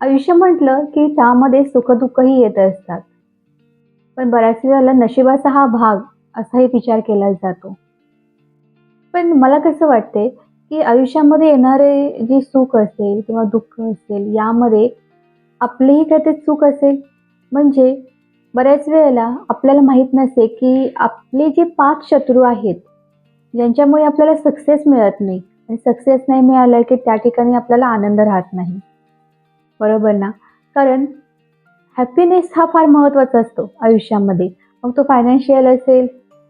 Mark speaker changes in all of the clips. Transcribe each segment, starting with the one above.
Speaker 1: आयुष्य म्हटलं की त्यामध्ये सुखदुःखही येत असतात. पण बऱ्याच वेळेला नशिबाचा हा भाग असाही विचार केला जातो. पण मला कसं वाटते की आयुष्यामध्ये येणारे जे सुख असेल किंवा दुःख असेल यामध्ये आपलेही काहीतरी चूक असेल? म्हणजे बऱ्याच वेळेला आपल्याला माहीत नसते की आपले जे पाच शत्रू आहेत ज्यांच्यामुळे आपल्याला सक्सेस मिळत नाही. आणि सक्सेस नाही मिळालं की त्या ठिकाणी आपल्याला आनंद राहत नाही. बरोबर ना? कारण हॅपीनेस हा फार महत्त्वाचा असतो आयुष्यामध्ये. मग तो फायनान्शियल असेल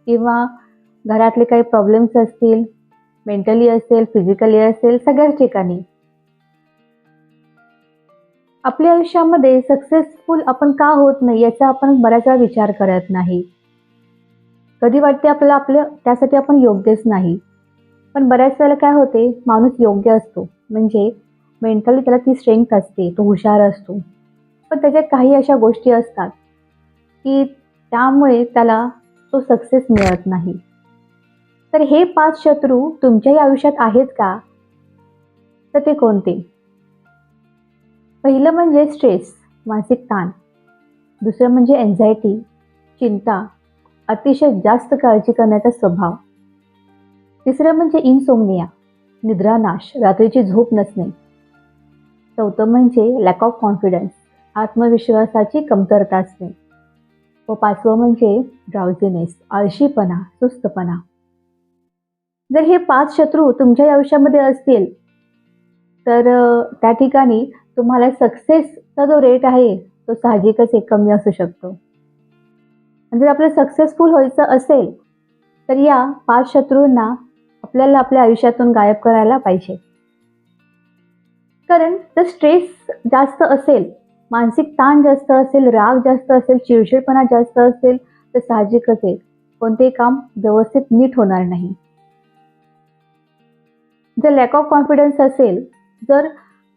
Speaker 1: किंवा घरातले काही प्रॉब्लेम्स असतील मेंटली असेल फिजिकली असेल सगळ्याच ठिकाणी. आपल्या आयुष्यामध्ये सक्सेसफुल आपण का होत नाही याचा आपण बऱ्याच वेळा विचार करत नाही. कधी वाटते आपल्याला आपलं त्यासाठी आपण योग्यच नाही. पण बऱ्याच वेळेला काय होते? माणूस योग्य असतो. म्हणजे मेंटली त्याला ती स्ट्रेंथ असते तो हुशार असतो. पण त्याच्यात काही अशा गोष्टी असतात की त्यामुळे त्याला तो सक्सेस मिळत नाही. तर हे पाच शत्रू तुमच्याही आयुष्यात आहेत का? तर ते कोणते? पहिलं म्हणजे स्ट्रेस मानसिक ताण. दुसरं म्हणजे एन्झायटी चिंता. अतिशय जास्त काळजी करण्याचा स्वभाव. तिसरं म्हणजे इनसोमनिया निद्रानाश रात्रीची झोप नसणे. चौथं म्हणजे लॅक ऑफ कॉन्फिडन्स आत्मविश्वासाची कमतरता असणे. व पाचवं म्हणजे ड्राउझीनेस आळशीपणा सुस्तपणा. जर हे पाच शत्रू तुमच्या आयुष्यामध्ये असतील तर त्या ठिकाणी तुम्हाला सक्सेसचा जो रेट आहे तो साहजिकच एक कमी असू शकतो. जर आपलं सक्सेसफुल व्हायचं असेल तर या पाच शत्रूंना आपल्याला आपल्या आयुष्यातून गायब करायला पाहिजे. कारण जर स्ट्रेस जास्त असेल मानसिक ताण जास्त असेल राग जास्त असेल चिडचिडपणा जास्त असेल तर साहजिकच आहे कोणतेही काम व्यवस्थित नीट होणार नाही. जर लॅक ऑफ कॉन्फिडन्स असेल जर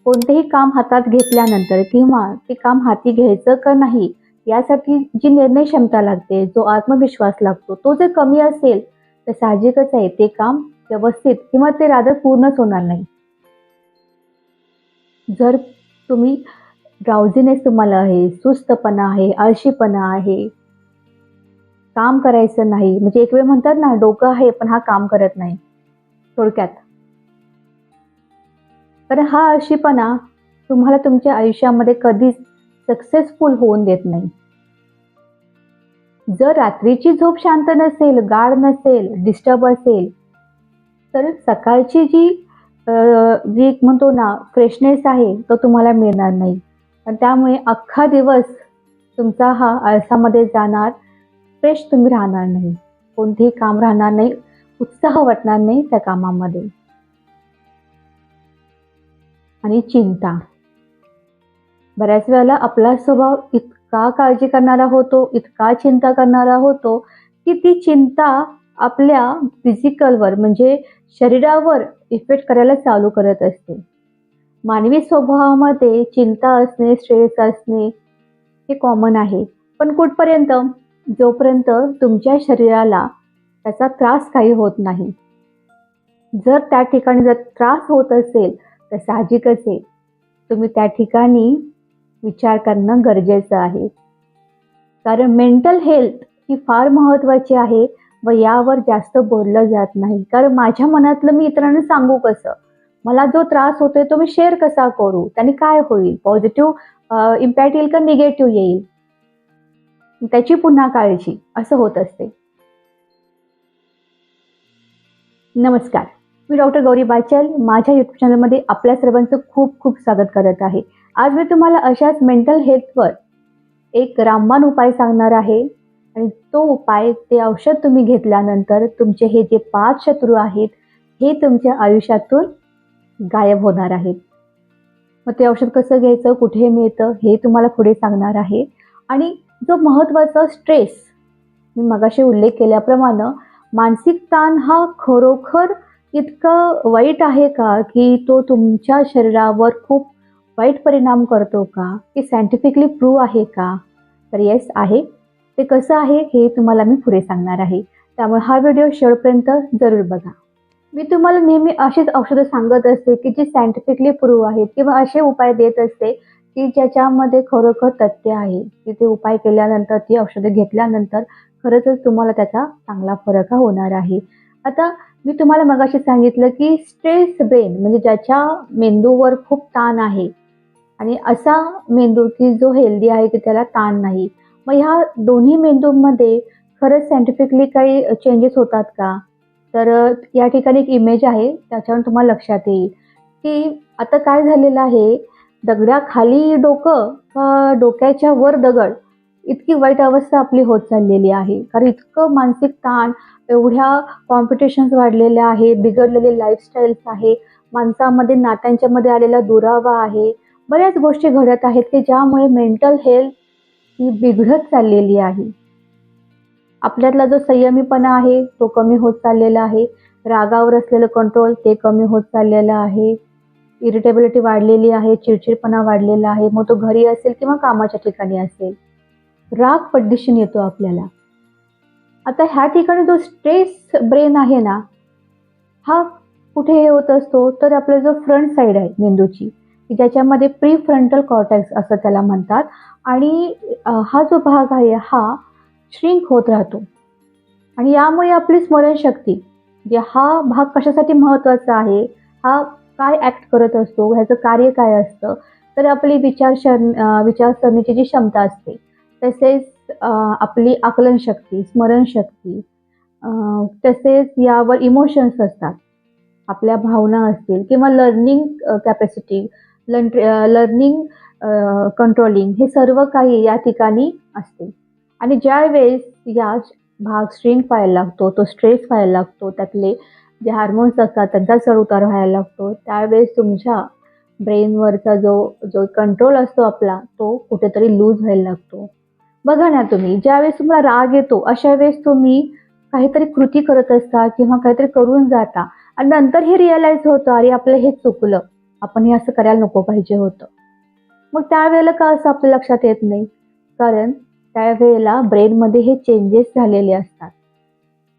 Speaker 1: कोणतेही काम हातात घेतल्यानंतर किंवा ते काम हाती घ्यायचं का नाही यासाठी जी निर्णय क्षमता लागते जो आत्मविश्वास लागतो तो जर कमी असेल तर साहजिकच आहे ते काम व्यवस्थित किंवा ते रादर पूर्णच होणार नाही. जर तुम्ही ड्राउझीनेस तुम्हाला आहे सुस्तपणा आहे आळशीपणा आहे काम करायचं नाही म्हणजे एक वेळ म्हणतात ना डोकं आहे पण हा काम करत नाही थोडक्यात. तर हा आळशीपणा तुम्हाला तुमच्या आयुष्यामध्ये कधीच सक्सेसफुल होऊन देत नाही. जर रात्रीची झोप शांत नसेल गाढ नसेल डिस्टर्ब असेल तर सकाळची जी जी म्हणतो ना फ्रेशनेस आहे तो तुम्हाला मिळणार नाही. आणि त्यामुळे अख्खा दिवस तुमचा हा आळसामध्ये जाणार फ्रेश तुम्ही राहणार नाही. कोणतेही काम राहणार नाही उत्साह वाटणार नाही त्या कामामध्ये. आणि चिंता. बऱ्याच वेळेला आपला स्वभाव इतका काळजी करणारा होतो इतका चिंता करणारा होतो की ती चिंता आपल्या फिजिकलवर म्हणजे शरीरावर इफेक्ट करायला चालू करत असते. मानवी स्वभावामध्ये चिंता असणे स्ट्रेस असणे हे कॉमन आहे. पण कुठपर्यंत? जोपर्यंत तुमच्या शरीराला त्याचा त्रास काही होत नाही. जर त्या ठिकाणी जर त्रास होत असेल तर साहजिकच आहे तुम्ही त्या ठिकाणी विचार करणं गरजेचं आहे. कारण मेंटल हेल्थ ही फार महत्त्वाची आहे. व यावर जास्त बोललं जात नाही. कारण माझ्या मनातलं मी इतरांना सांगू कसं? मला जो त्रास होतोय तो मी शेअर कसा करू? त्याने काय होईल? पॉझिटिव्ह इम्पॅक्ट येईल का निगेटिव्ह येईल? त्याची पुन्हा काळजी. असं होत असते. नमस्कार. मी डॉक्टर गौरी बाचल. माझ्या युट्यूब चॅनलमध्ये आपल्या सर्वांचं खूप खूप स्वागत करत आहे. आज मी तुम्हाला अशाच मेंटल हेल्थवर एक रामबाण उपाय सांगणार आहे. आणि तो उपाय ते औषध तुम्ही घेतल्यानंतर तुमचे हे जे पाच शत्रू आहेत हे तुमच्या आयुष्यातून गायब होणार आहेत. मग ते औषध कसं घ्यायचं कुठे मिळतं हे तुम्हाला पुढे सांगणार आहे. आणि जो महत्त्वाचा स्ट्रेस मी मगाशी उल्लेख केल्याप्रमाणे मानसिक ताण हा खरोखर इतकं वाईट आहे का की तो तुमच्या शरीरावर खूप वाईट परिणाम करतो का की सायंटिफिकली प्रूव्ह आहे का? तर येस आहे. ते कसं आहे हे तुम्हाला मी पुढे सांगणार आहे. त्यामुळे हा व्हिडिओ शेवटपर्यंत जरूर बघा. मी तुम्हाला नेहमी अशीच औषधं सांगत असते की जी सायंटिफिकली प्रूव्ह आहेत किंवा असे उपाय देत असते की ज्याच्यामध्ये खरोखर तथ्य आहे. की ते उपाय केल्यानंतर ती औषधं घेतल्यानंतर खरंच तुम्हाला त्याचा चांगला फरक हा होणार आहे. आता मी तुम्हाला मगाशी सांगितलं की स्ट्रेस ब्रेन म्हणजे ज्याच्या मेंदूवर खूप ताण आहे. आणि असा मेंदू की जो हेल्दी आहे की त्याला ताण नाही. मग ह्या दोन्ही मेंदूमध्ये खरंच सायंटिफिकली काही चेंजेस होतात का? तर या ठिकाणी एक इमेज आहे त्याच्यावर तुम्हाला लक्षात येईल. की आता काय झालेलं आहे दगडाखाली डोकं डोक्याच्या वर दगड इतकी वाईट अवस्था आपली होत चाललेली आहे. कारण इतकं मानसिक ताण एवढ्या कॉम्पिटिशन्स वाढलेल्या आहे बिघडलेले लाईफस्टाईल्स आहे माणसामध्ये नात्यांच्यामध्ये आलेला दुरावा आहे. बऱ्याच गोष्टी घडत आहेत की ज्यामुळे मेंटल हेल्थ ही बिघडत चाललेली आहे. आपल्यातला जो संयमीपणा आहे तो कमी होत चाललेला आहे. रागावर असलेलं कंट्रोल ते कमी होत चाललेलं आहे. इरिटेबिलिटी वाढलेली आहे चिडचिडपणा वाढलेला आहे. मग तो घरी असेल किंवा कामाच्या ठिकाणी असेल. राग पड्डिशन येतो आपल्याला. आता ह्या ठिकाणी जो स्ट्रेस ब्रेन आहे ना हा कुठे हे होत असतो? तर आपला जो फ्रंट साईड आहे मेंदूची की ज्याच्यामध्ये प्री फ्रंटल कॉर्टेक्स असं त्याला म्हणतात. आणि हा जो भाग आहे हा श्रिंक होत राहतो. आणि यामुळे आपली स्मरणशक्ती म्हणजे हा भाग कशासाठी महत्त्वाचा आहे हा काय ॲक्ट करत असतो ह्याचं कार्य काय असतं तर आपली विचारशर विचारसरणीची जी क्षमता असते तसेच आपली आकलनशक्ती स्मरणशक्ती तसेच यावर इमोशन्स असतात. आपल्या भावना असतील किंवा लर्निंग कॅपॅसिटी लर्निंग कंट्रोलिंग हे सर्व काही या ठिकाणी असते. आणि ज्या वेळेस या भाग स्ट्रिंग व्हायला लागतो तो स्ट्रेस व्हायला लागतो त्यातले जे हार्मोन्स असतात त्यांचा चढ उतार व्हायला लागतो त्यावेळेस तुमच्या ब्रेनवरचा जो जो कंट्रोल असतो आपला तो कुठेतरी लूज व्हायला लागतो. बघा ना तुम्ही ज्यावेळेस तुम्हाला राग येतो अशा वेळेस तुम्ही काहीतरी कृती करत असता किंवा काहीतरी करून जाता आणि नंतर हे रिअलाइज होतं अरे आपलं हे चुकलं आपण हे असं करायला नको पाहिजे होतं. मग त्यावेळेला का असं आपल्या लक्षात येत नाही? कारण त्यावेळेला ब्रेनमध्ये हे चेंजेस झालेले असतात.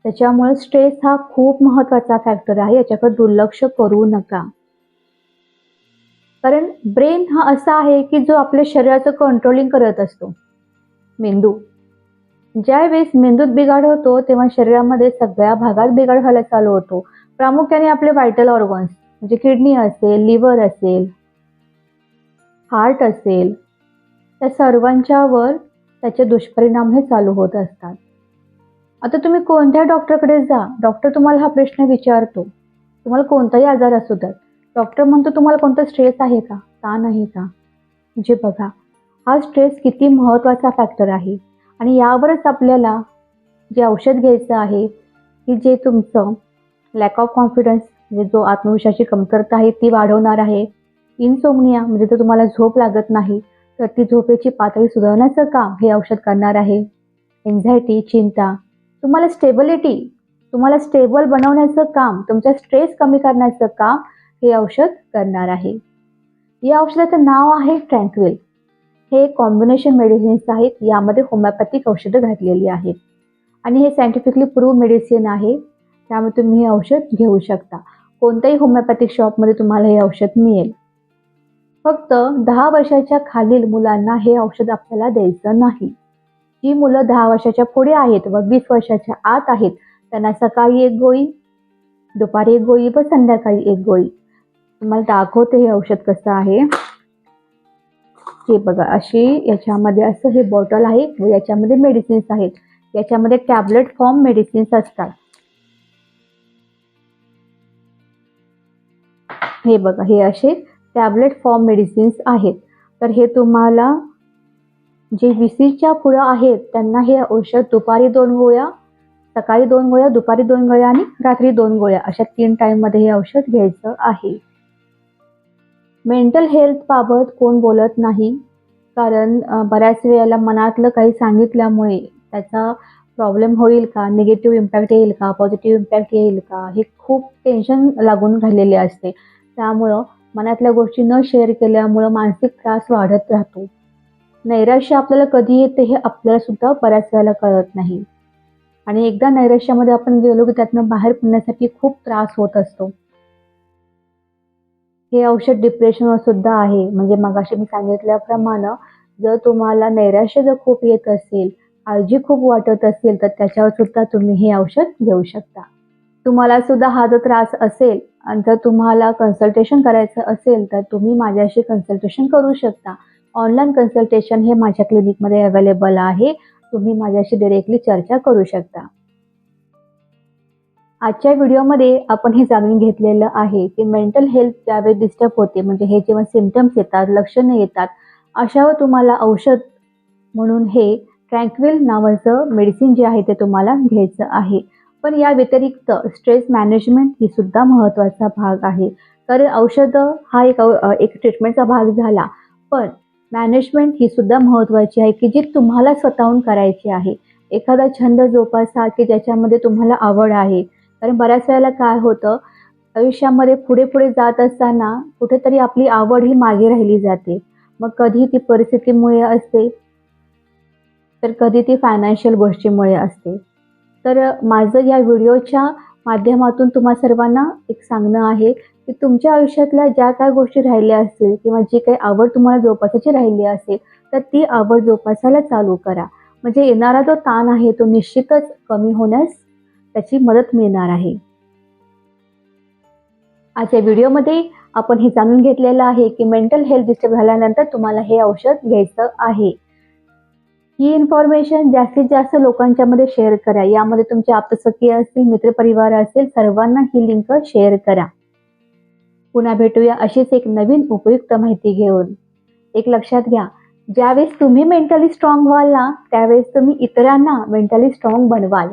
Speaker 1: त्याच्यामुळे स्ट्रेस हा खूप महत्त्वाचा फॅक्टर आहे याच्याकडे दुर्लक्ष करू नका. कारण ब्रेन हा असा आहे की जो आपल्या शरीराचं कंट्रोलिंग करत असतो. मेंदू. ज्यावेळेस मेंदूत बिघाड होतो तेव्हा शरीरामध्ये सगळ्या भागात बिघाड व्हायला चालू होतो. प्रामुख्याने आपले व्हायटल ऑर्गन्स म्हणजे किडनी असेल लिव्हर असेल हार्ट असेल त्या सर्वांच्यावर त्याचे दुष्परिणाम हे चालू होत असतात. आता तुम्ही कोणत्या डॉक्टरकडे जा? डॉक्टर तुम्हाला हा प्रश्न विचारतो. तुम्हाला कोणताही आजार असू द्या डॉक्टर म्हणतो तुम्हाला कोणता स्ट्रेस आहे का? ताण आहे का? म्हणजे बघा हा स्ट्रेस किती महत्त्वाचा फॅक्टर आहे आणि यावरच आपल्याला जे औषध घ्यायचं आहे की जे तुमचं लॅक ऑफ कॉन्फिडन्स म्हणजे जो आत्मविश्वासाची कमतरता आहे ती वाढवणार आहे. इनसोमनिया म्हणजे जर तुम्हाला झोप लागत नाही तर ती झोपेची पातळी सुधारण्याचं काम हे औषध करणार आहे. एन्झायटी चिंता तुम्हाला स्टेबिलिटी तुम्हाला स्टेबल बनवण्याचं काम तुमचा स्ट्रेस कमी करण्याचं काम हे औषध करणार आहे. या औषधाचं नाव आहे ट्रँक्विल हे कॉम्बिनेशन मेडिसिन्स आहेत यामध्ये होमिओपॅथिक औषधं घातलेली आहेत. आणि हे सायंटिफिकली प्रूव्ह मेडिसिन आहे त्यामुळे तुम्ही हे औषध घेऊ शकता. कोणत्याही होमिओपॅथिक शॉपमध्ये तुम्हाला हे औषध मिळेल. फक्त दहा वर्षाच्या खालील मुलांना हे औषध आपल्याला द्यायचं नाही. जी मुलं दहा वर्षाच्या पुढे आहेत व वीस वर्षाच्या आत आहेत त्यांना सकाळी एक गोळी दुपारी एक गोळी व संध्याकाळी एक गोळी. तुम्हाला दाखवते हे औषध कसं आहे. हे बघा अशी याच्यामध्ये असं हे बॉटल आहे व याच्यामध्ये मेडिसिन्स आहेत. याच्यामध्ये टॅबलेट फॉर्म मेडिसिन्स असतात. हे बघा हे असे टॅबलेट फॉर्म मेडिसिन्स आहेत. तर हे तुम्हाला जे विसीच्या पुढं आहेत त्यांना हे औषध दुपारी दोन गोळ्या सकाळी दोन गोळ्या दुपारी दोन गोळ्या आणि रात्री दोन गोळ्या अशा तीन टाईममध्ये हे औषध घ्यायचं आहे. मेंटल हेल्थबाबत कोण बोलत नाही कारण बऱ्याच वेळेला मनातलं काही सांगितल्यामुळे त्याचा प्रॉब्लेम होईल का निगेटिव्ह इम्पॅक्ट येईल का पॉझिटिव्ह इम्पॅक्ट येईल का हे खूप टेन्शन लागून राहिलेले असते. त्यामुळं मनातल्या गोष्टी न शेअर केल्यामुळं मानसिक त्रास वाढत राहतो. नैराश्य आपल्याला कधी येते हे आपल्याला सुद्धा बऱ्याच वेळेला कळत नाही. आणि एकदा नैराश्यामध्ये आपण गेलो की त्यातनं बाहेर पडण्यासाठी खूप त्रास होत असतो. हे औषध डिप्रेशनवर सुद्धा आहे. म्हणजे मगाशी मी सांगितल्याप्रमाणे जर तुम्हाला नैराश्य जर खूप येत असेल काळजी खूप वाटत असेल तर त्याच्यावर सुद्धा तुम्ही हे औषध घेऊ शकता. तुम्हाला सुद्धा हा जर त्रास असेल आणि जर तुम्हाला कन्सल्टेशन करायचं असेल तर तुम्ही माझ्याशी कन्सल्टेशन करू शकता. ऑनलाईन कन्सल्टेशन हे माझ्या क्लिनिकमध्ये अवेलेबल आहे. तुम्ही माझ्याशी डिरेक्टली चर्चा करू शकता. आजच्या व्हिडिओमध्ये आपण हे जाणून घेतलेलं आहे की मेंटल हेल्थ ज्यावेळी डिस्टर्ब होते म्हणजे हे जेव्हा सिमटम्स येतात लक्षणं येतात अशावर तुम्हाला औषध म्हणून हे ट्रँक्विल नावाचं मेडिसिन जे आहे ते तुम्हाला घ्यायचं आहे. पण या व्यतिरिक्त स्ट्रेस मॅनेजमेंट ही सुद्धा महत्त्वाचा भाग आहे. कारण औषधं हा एक एक ट्रीटमेंटचा भाग झाला. पण मॅनेजमेंट ही सुद्धा महत्त्वाची आहे की जी तुम्हाला स्वतःहून करायची आहे. एखादा छंद जोपासा की ज्याच्यामध्ये तुम्हाला आवड आहे. कारण बऱ्याच वेळेला काय होतं आयुष्यामध्ये पुढे पुढे जात असताना कुठेतरी आपली आवड ही मागे राहिली जाते. मग कधी ती परिस्थितीमुळे असते तर कधी ती फायनान्शियल गोष्टीमुळे असते. तर माझं या व्हिडिओच्या माध्यमातून तुम्हा सर्वांना एक सांगणं आहे की तुमच्या आयुष्यातल्या ज्या काय गोष्टी राहिल्या असतील किंवा जी काही आवड तुम्हाला जोपासायची राहिली असेल तर ती आवड जोपासायला चालू करा. म्हणजे येणारा जो ताण आहे तो निश्चितच कमी होण्यास त्याची मदत मिळणार आहे. आजच्या व्हिडिओमध्ये आपण हे जाणून घेतलेलं आहे की मेंटल हेल्थ डिस्टर्ब झाल्यानंतर तुम्हाला हे औषध घ्यायचं आहे. ही इन्फॉर्मेशन जास्तीत जास्त लोकांच्या मध्ये शेअर करा. यामध्ये तुमचे आपसकीय असतील मित्रपरिवार असेल सर्वांना ही लिंक शेअर करा. पुन्हा भेटूया अशीच एक नवीन उपयुक्त माहिती घेऊन. एक लक्षात घ्या ज्यावेळेस तुम्ही मेंटली स्ट्रॉंग व्हाल ना त्यावेळेस तुम्ही इतरांना मेंटली स्ट्रॉंग बनवाल.